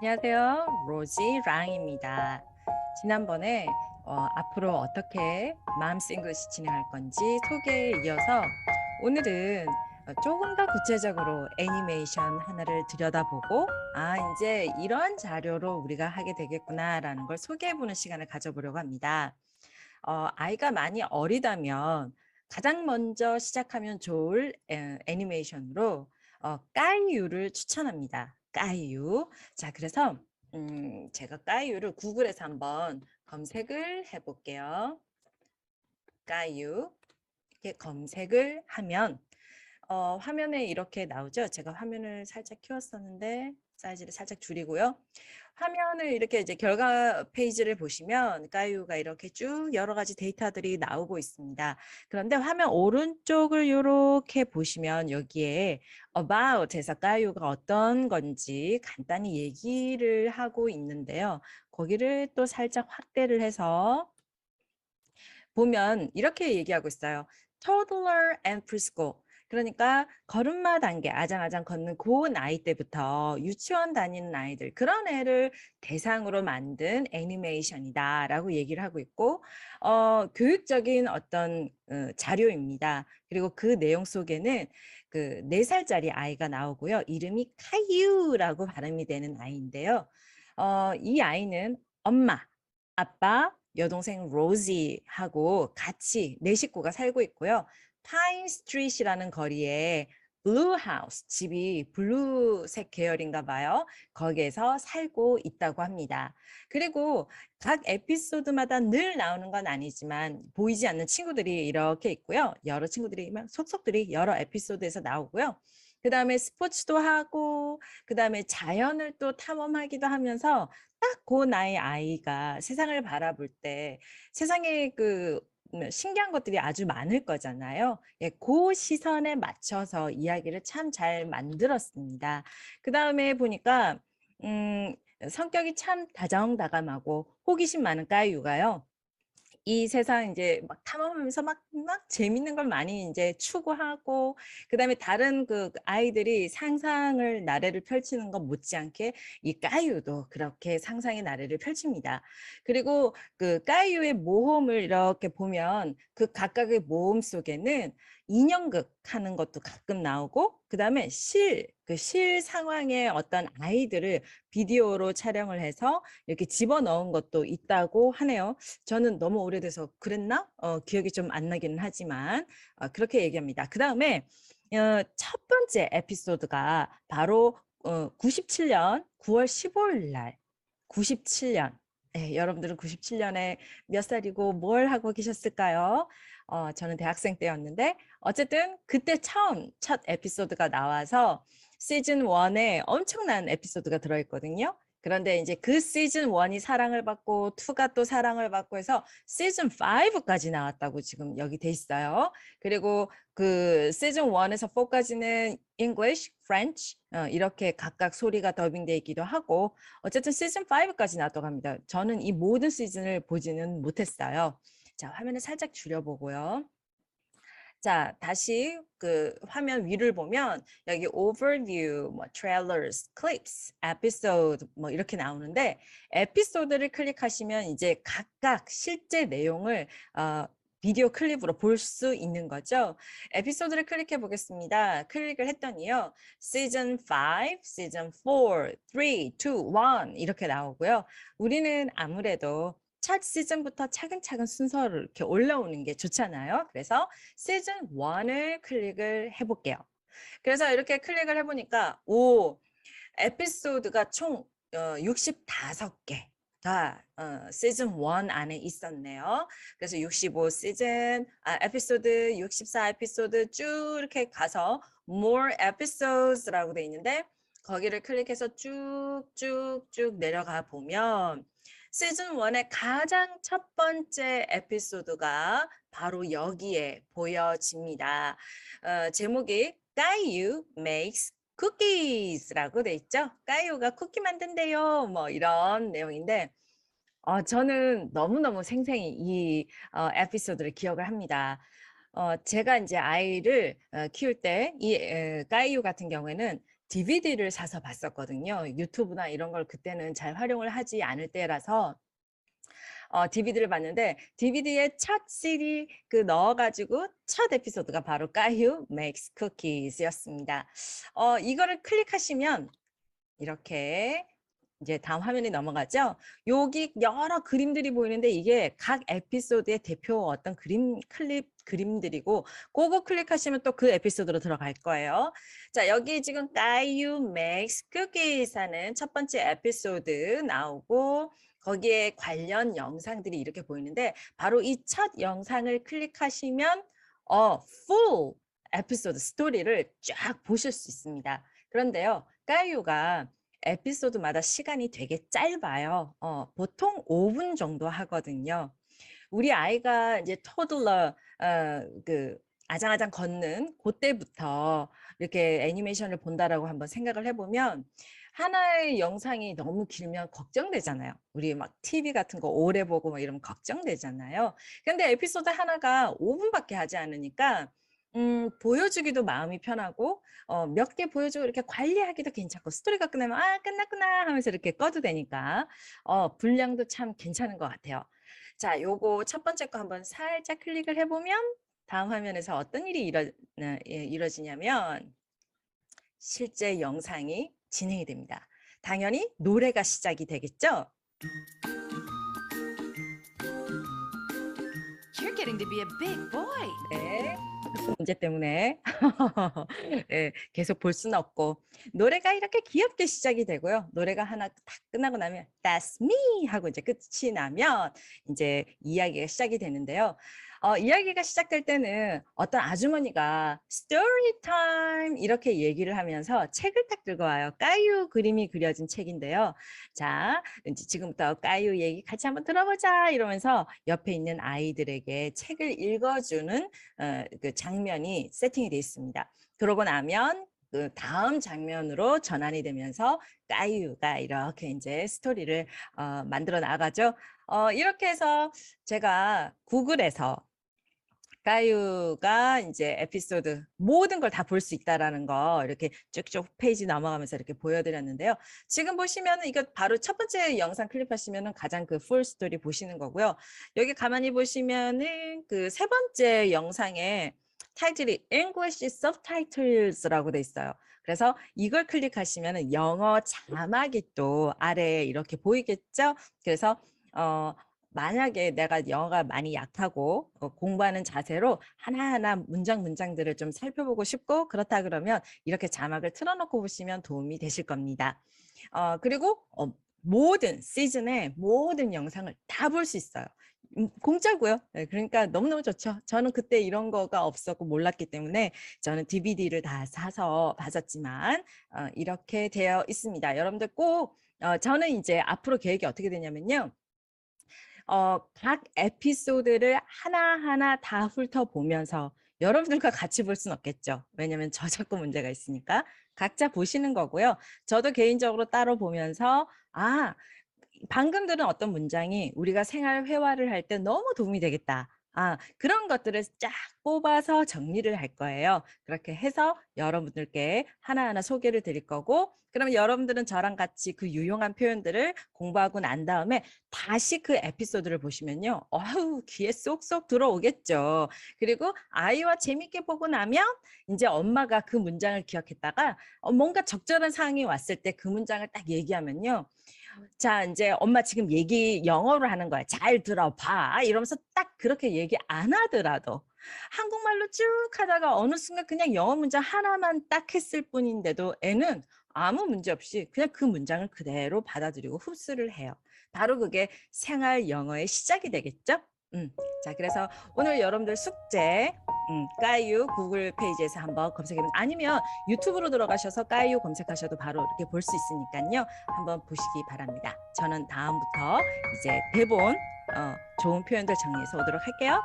안녕하세요. 로지 랑입니다. 지난번에 어, 앞으로 어떻게 맘스 잉글리시 진행할 건지 소개에 이어서 오늘은 어, 조금 더 구체적으로 애니메이션 하나를 들여다보고 아 이제 이런 자료로 우리가 하게 되겠구나라는 걸 소개해보는 시간을 가져보려고 합니다. 어, 아이가 많이 어리다면 가장 먼저 시작하면 좋을 에, 애니메이션으로 어, 까이유를 추천합니다. 까이유. 자, 그래서 음, 제가 까이유를 구글에서 한번 검색을 해볼게요. 까이유. 이렇게 검색을 하면 어, 화면에 이렇게 나오죠. 제가 화면을 살짝 키웠었는데 사이즈를 살짝 줄이고요. 화면을 이렇게 이제 결과 페이지를 보시면 까유가 이렇게 쭉 여러 가지 데이터들이 나오고 있습니다. 그런데 화면 오른쪽을 이렇게 보시면 여기에 about에서 까유가 어떤 건지 간단히 얘기를 하고 있는데요. 거기를 또 살짝 확대를 해서 보면 이렇게 얘기하고 있어요. toddler and preschool. 그러니까 걸음마 단계 아장아장 걷는 그 나이 때부터 유치원 다니는 아이들 그런 애를 대상으로 만든 애니메이션이다라고 얘기를 하고 있고 어, 교육적인 어떤 어, 자료입니다. 그리고 그 내용 속에는 그 4살짜리 아이가 나오고요. 이름이 카유라고 발음이 되는 아이인데요. 어, 이 아이는 엄마, 아빠, 여동생 로지하고 같이 네 식구가 살고 있고요. 파인 스트리트라는 거리에 블루 하우스 집이 블루색 계열인가 봐요. 거기에서 살고 있다고 합니다. 그리고 각 에피소드마다 늘 나오는 건 아니지만 보이지 않는 친구들이 이렇게 있고요. 여러 친구들이 속속들이 여러 에피소드에서 나오고요. 그 다음에 스포츠도 하고 그 다음에 자연을 또 탐험하기도 하면서 딱 그 나이 아이가 세상을 바라볼 때 세상에 그 음, 신기한 것들이 아주 많을 거잖아요. 예, 그 시선에 맞춰서 이야기를 참 잘 만들었습니다. 그 다음에 보니까 음, 성격이 참 다정다감하고 호기심 많은 까유가요. 이 세상 이제 막 탐험하면서 막, 막 재밌는 걸 많이 이제 추구하고 그 다음에 다른 그 아이들이 상상을 나래를 펼치는 것 못지않게 이 까유도 그렇게 상상의 나래를 펼칩니다. 그리고 그 까유의 모험을 이렇게 보면 그 각각의 모험 속에는 인형극 하는 것도 가끔 나오고 그 다음에 실, 그 실 상황의 어떤 아이들을 비디오로 촬영을 해서 이렇게 집어넣은 것도 있다고 하네요. 저는 너무 오래돼서 그랬나? 어, 기억이 좀 안 나기는 하지만 어, 그렇게 얘기합니다. 그 다음에 어, 첫 번째 에피소드가 바로 어, 97년 9월 15일 날 97년 네, 여러분들은 97년에 몇 살이고 뭘 하고 계셨을까요? 어, 저는 대학생 때였는데 어쨌든 그때 처음 첫 에피소드가 나와서 시즌 1에 엄청난 에피소드가 들어있거든요. 그런데 이제 그 시즌 1이 사랑을 받고 2가 또 사랑을 받고 해서 시즌 5까지 나왔다고 지금 여기 돼 있어요. 그리고 그 시즌 1에서 4까지는 English, French 어, 이렇게 각각 소리가 더빙돼 있기도 하고 어쨌든 시즌 5까지 나왔다고 합니다. 저는 이 모든 시즌을 보지는 못했어요. 자, 화면을 살짝 줄여보고요. 자, 다시 그 화면 위를 보면 여기 overview, 뭐 trailers, clips, episode 뭐 이렇게 나오는데 에피소드를 클릭하시면 이제 각각 실제 내용을 어, 비디오 클립으로 볼 수 있는 거죠. 에피소드를 클릭해 보겠습니다. 클릭을 했더니요. 시즌 5, 시즌 4, 3, 2, 1 이렇게 나오고요. 우리는 아무래도 첫 시즌부터 차근차근 순서를 이렇게 올라오는 게 좋잖아요. 그래서 시즌 1을 클릭을 해볼게요. 그래서 이렇게 클릭을 해보니까 오 에피소드가 총 어, 65개가 어, 시즌 1 안에 있었네요. 그래서 65 시즌, 아, 에피소드, 64 에피소드 쭉 이렇게 가서 more episodes라고 돼 있는데 거기를 클릭해서 쭉쭉쭉 내려가 보면 시즌 1의 가장 첫 번째 에피소드가 바로 여기에 보여집니다. 어, 제목이 까유 makes cookies라고 돼 있죠. 까유가 쿠키 만든대요. 뭐 이런 내용인데 어, 저는 너무너무 생생히 이 어, 에피소드를 기억을 합니다. 어, 제가 이제 아이를 어, 키울 때 이 까이유 같은 경우에는 DVD를 사서 봤었거든요. 유튜브나 이런 걸 그때는 잘 활용을 하지 않을 때라서 어, DVD를 봤는데 DVD에 첫 CD 그 넣어가지고 첫 에피소드가 바로 까휴 Makes Cookies였습니다. 어, 이거를 클릭하시면 이렇게 이제 다음 화면에 넘어가죠. 여기 여러 그림들이 보이는데 이게 각 에피소드의 대표 어떤 그림 클립 그림들이고 그거 클릭하시면 또 그 에피소드로 들어갈 거예요. 자 여기 지금 까유 맥스 cookies 하는 첫 번째 에피소드 나오고 거기에 관련 영상들이 이렇게 보이는데 바로 이 첫 영상을 클릭하시면 어 full 에피소드 스토리를 쫙 보실 수 있습니다. 그런데요, 까유가 에피소드마다 시간이 되게 짧아요. 어, 보통 5분 정도 하거든요. 우리 아이가 이제 토들러 어, 그 아장아장 걷는 그때부터 이렇게 애니메이션을 본다라고 한번 생각을 해보면 하나의 영상이 너무 길면 걱정되잖아요. 우리 막 TV 같은 거 오래 보고 막 이러면 걱정되잖아요. 근데 에피소드 하나가 5분밖에 하지 않으니까 음, 보여주기도 마음이 편하고 어, 몇 개 보여주고 이렇게 관리하기도 괜찮고 스토리가 끝나면 아 끝났구나 하면서 이렇게 꺼도 되니까 어, 분량도 참 괜찮은 것 같아요. 자, 요거 첫 번째 거 한번 살짝 클릭을 해보면 다음 화면에서 어떤 일이 이뤄, 어, 예, 이루어지냐면 실제 영상이 진행이 됩니다. 당연히 노래가 시작이 되겠죠? Getting to be a big boy. 네. 문제 때문에 네, 계속 볼 수는 없고 노래가 이렇게 귀엽게 시작이 되고요. 노래가 하나 딱 끝나고 나면 That's me 하고 이제 끝이 나면 이제 이야기가 시작이 되는데요. 어, 이야기가 시작될 때는 어떤 아주머니가 스토리 타임 이렇게 얘기를 하면서 책을 딱 들고 와요. 까유 그림이 그려진 책인데요. 자, 지금부터 까유 얘기 같이 한번 들어보자 이러면서 옆에 있는 아이들에게 책을 읽어주는 어, 그 장면이 세팅이 되어 있습니다. 그러고 나면 그 다음 장면으로 전환이 되면서 까유가 이렇게 이제 스토리를 어, 만들어 나가죠. 어, 이렇게 해서 제가 구글에서 까유가 이제 에피소드 모든 걸 다 볼 수 있다라는 거 이렇게 쭉쭉 페이지 넘어가면서 이렇게 보여드렸는데요. 지금 보시면은 이거 바로 첫 번째 영상 클릭하시면은 가장 그 풀 스토리 보시는 거고요. 여기 가만히 보시면은 그 세 번째 영상에 타이틀이 English Subtitles라고 돼 있어요. 그래서 이걸 클릭하시면은 영어 자막이 또 아래에 이렇게 보이겠죠? 그래서 어 만약에 내가 영어가 많이 약하고 어, 공부하는 자세로 하나하나 문장 문장들을 좀 살펴보고 싶고 그렇다 그러면 이렇게 자막을 틀어놓고 보시면 도움이 되실 겁니다. 어, 그리고 어, 모든 시즌의 모든 영상을 다 볼 수 있어요. 음, 공짜고요. 네, 그러니까 너무너무 좋죠. 저는 그때 이런 거가 없었고 몰랐기 때문에 저는 DVD를 다 사서 봤었지만 어, 이렇게 되어 있습니다. 여러분들 꼭 어, 저는 이제 앞으로 계획이 어떻게 되냐면요. 어, 각 에피소드를 하나하나 다 훑어보면서 여러분들과 같이 볼 수는 없겠죠. 왜냐하면 저작권 문제가 있으니까 각자 보시는 거고요. 저도 개인적으로 따로 보면서 아 방금 들은 어떤 문장이 우리가 생활 회화를 할 때 너무 도움이 되겠다. 아, 그런 것들을 쫙 뽑아서 정리를 할 거예요. 그렇게 해서 여러분들께 하나하나 소개를 드릴 거고, 그러면 여러분들은 저랑 같이 그 유용한 표현들을 공부하고 난 다음에 다시 그 에피소드를 보시면요. 어우, 귀에 쏙쏙 들어오겠죠. 그리고 아이와 재밌게 보고 나면 이제 엄마가 그 문장을 기억했다가 어, 뭔가 적절한 상황이 왔을 때 그 문장을 딱 얘기하면요. 자, 이제 엄마 지금 얘기 영어로 하는 거야. 잘 들어봐. 이러면서 딱 그렇게 얘기 안 하더라도 한국말로 쭉 하다가 어느 순간 그냥 영어 문장 하나만 딱 했을 뿐인데도 애는 아무 문제 없이 그냥 그 문장을 그대로 받아들이고 흡수를 해요. 바로 그게 생활 영어의 시작이 되겠죠? 음. 자, 그래서 오늘 여러분들 숙제 음, 까유 구글 페이지에서 한번 검색해보면 아니면 유튜브로 들어가셔서 까유 검색하셔도 바로 이렇게 볼 수 있으니까요. 한번 보시기 바랍니다. 저는 다음부터 이제 대본 어, 좋은 표현들 정리해서 오도록 할게요.